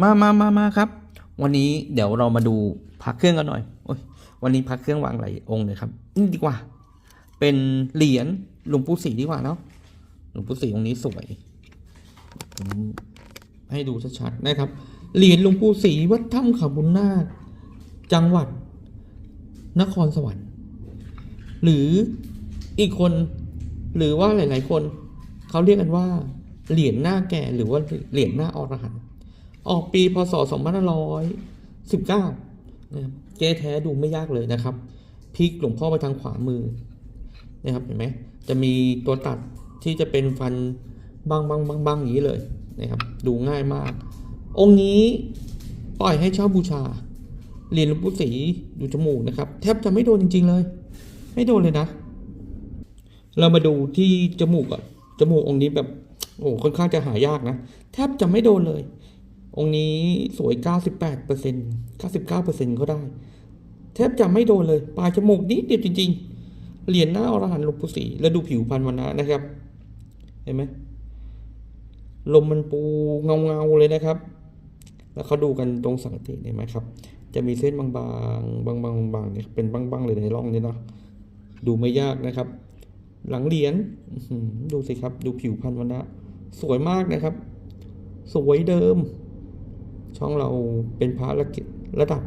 มามามามาครับ วันนี้เดี๋ยวเรามาดูพักเครื่องกันหน่อยโอ้ยวันนี้พักเครื่องวางหลายองค์เลยครับนี่ดีกว่า เป็นเหรียญหลวงปู่ศรีดีกว่าเนาะหลวงปู่ศรีองค์นี้สวยให้ดูชัดๆนะครับ เหรียญหลวงปู่ศรีวัดถ้ำขาบุญนาคจังหวัด นครสวรรค์ หรืออีกคนหรือว่าหลาย ๆ คน เขาเรียกกันว่า เหรียญหน้าแก่หรือว่าเหรียญหน้าอรหันต์ ออกปีพศ2519นะครับเจ๊แท้ดูไม่ยากเลยนะครับพลิกหลวงพ่อไปทางขวามือนะครับเห็นไหมจะมีตัวตัดที่จะเป็นฟันบางบางบางบางอย่างนี้เลยนะครับดูง่ายมาก องค์นี้ปล่อยให้เช่าบูชา เรียญหลวงปู่ศรีดูจมูกนะครับ แทบจะไม่โดนจริง ๆ เลย ไม่โดนเลยนะ เรามาดูที่จมูกก่อนจมูกองค์นี้แบบโอ้ค่อนข้างจะหายากนะ แทบจะไม่โดนเลย องค์นี้สวย 98เปอร์เซ็นต์99เปอร์เซ็นต์ก็ได้ แทบจะไม่โดนเลย ปลายจมูกนิดเดียวจริง ๆ เหรียญหน้าอรหันต์หลวงปู่ศรีแล้วดูผิวพรรณวันนะนะครับ เห็นไหมลมมันปูเงาเงาๆเลยนะครับ แล้วเขาดูกันตรงสังเกตเห็นไหมครับ จะมีเส้นบางๆ บางๆบางๆเนี่ยเป็นบ้างๆเลยในร่องนี้นะดูไม่ยากนะครับ หลังเหรียญดูสิครับ ดูผิวพรรณวันนะสวยมากนะครับ สวยเดิม ช่องเราเป็นพระระระดับ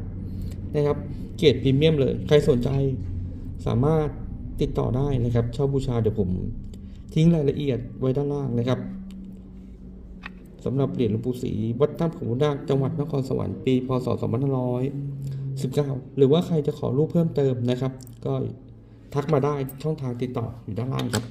นะครับ เกียรติพรีเมียมเลย ใครสนใจสามารถติดต่อได้นะครับ เช่าบูชาเดี๋ยวผม ทิ้งรายละเอียดไว้ด้านล่างนะครับสำหรับเหรียญหลวงปู่ศรีวัดถ้ำเขาบุญนาคจังหวัดนครสวรรค์ปีพศ2519 หรือว่าใครจะขอรูปเพิ่มเติมนะครับ ก็ทักมาได้ช่องทางติดต่ออยู่ด้านล่างครับ